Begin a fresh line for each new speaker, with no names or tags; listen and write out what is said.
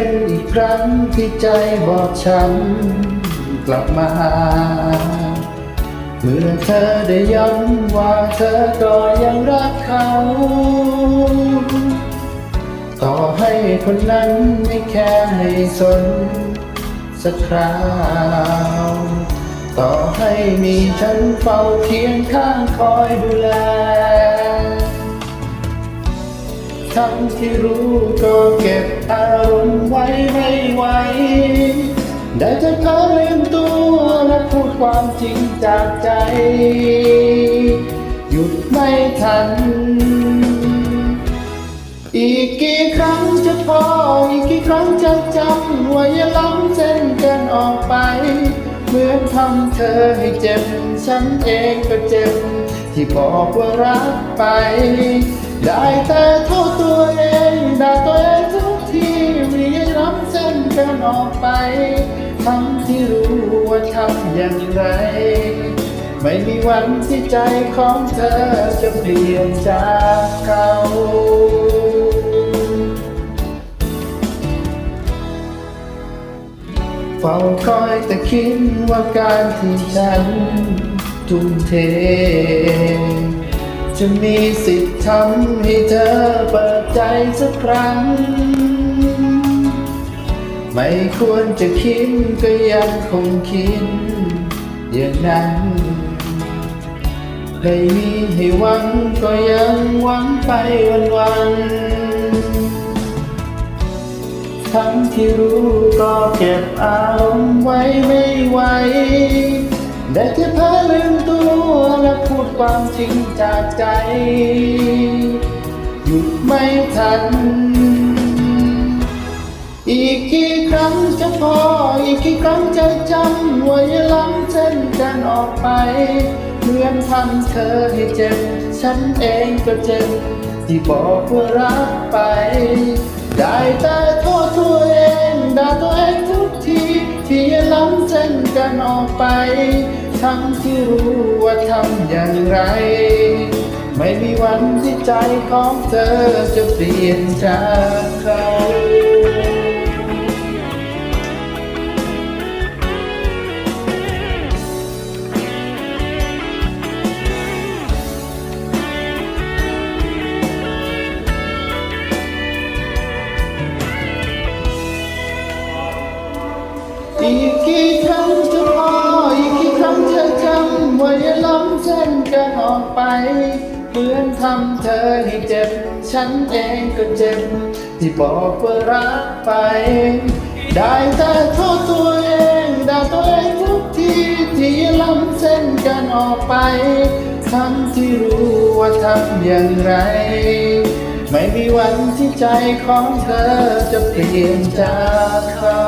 เป็นอีกครั้งที่ใจบอบช้ำกลับมาเมื่อเธอได้ย้ำว่าเธอก็ยังรักเขา ต่อให้คนนั้นไม่แค่ไม่สนสักคราว ต่อให้มีฉันเฝ้าเคียงข้างคอยดูแล ทั้งที่รู้ก็เก็บ ได้จะเธอลืมตัวและพูดความจริงจากใจ หยุดไม่ทัน อีกกี่ครั้งจะพอ อีกกี่ครั้งจะจำว่าอย่าล้ำเส้นกันออกไป เหมือนทำเธอให้เจ็บ ฉันเองก็เจ็บ ที่บอกว่ารักไป ได้แต่ ทั้งที่รู้ว่าทำอย่างไร ไม่มีวันที่ใจของเธอจะเปลี่ยนจากเขาเฝ้าคอยแต่คิดว่าการที่ฉันทุ่มเท จะมีสิทธิ์ทำให้เธอเปิดใจสักครั้ง ไม่ควรจะคิดก็ยังคงคิด อย่างนั้นให้มีให้หวังก็ยังหวังไปวันวันทั้งที่รู้ก็เก็บอารมณ์ไว้ไม่ไหวได้แค่เพ้อลืมตัวและพูดความจริงจากใจ หยุดไม่ทัน กี่ครั้งจะพอ อีกกี่ครั้งจะจำว่าอย่าล้ำเส้นกันออกไปเหมือนทำเธอให้เจ็บ ฉันเองก็เจ็บ ที่บอกว่ารักไป ได้แต่โทษตัวเองด่าตัวเองทุกที ที่อย่าล้ำเส้นกันออกไป ทั้งที่รู้ว่าทำอย่างไร ไม่มีวันที่ใจของเธอจะเปลี่ยนจากเขา อีกกี่ครั้งจะพออีกกี่ครั้งจะจำว่าอย่าล้ำเส้นกันออกไป เหมือนทำเธอให้เจ็บ ฉันเองก็เจ็บ ที่บอกว่ารักไป ได้แต่โทษตัวเองด่าตัวเองทุกทีที่ล้ำเส้นกันออกไปทั้งที่รู้ว่าทำอย่างไร ไม่มีวันที่ใจของเธอจะเปลี่ยนจากเขา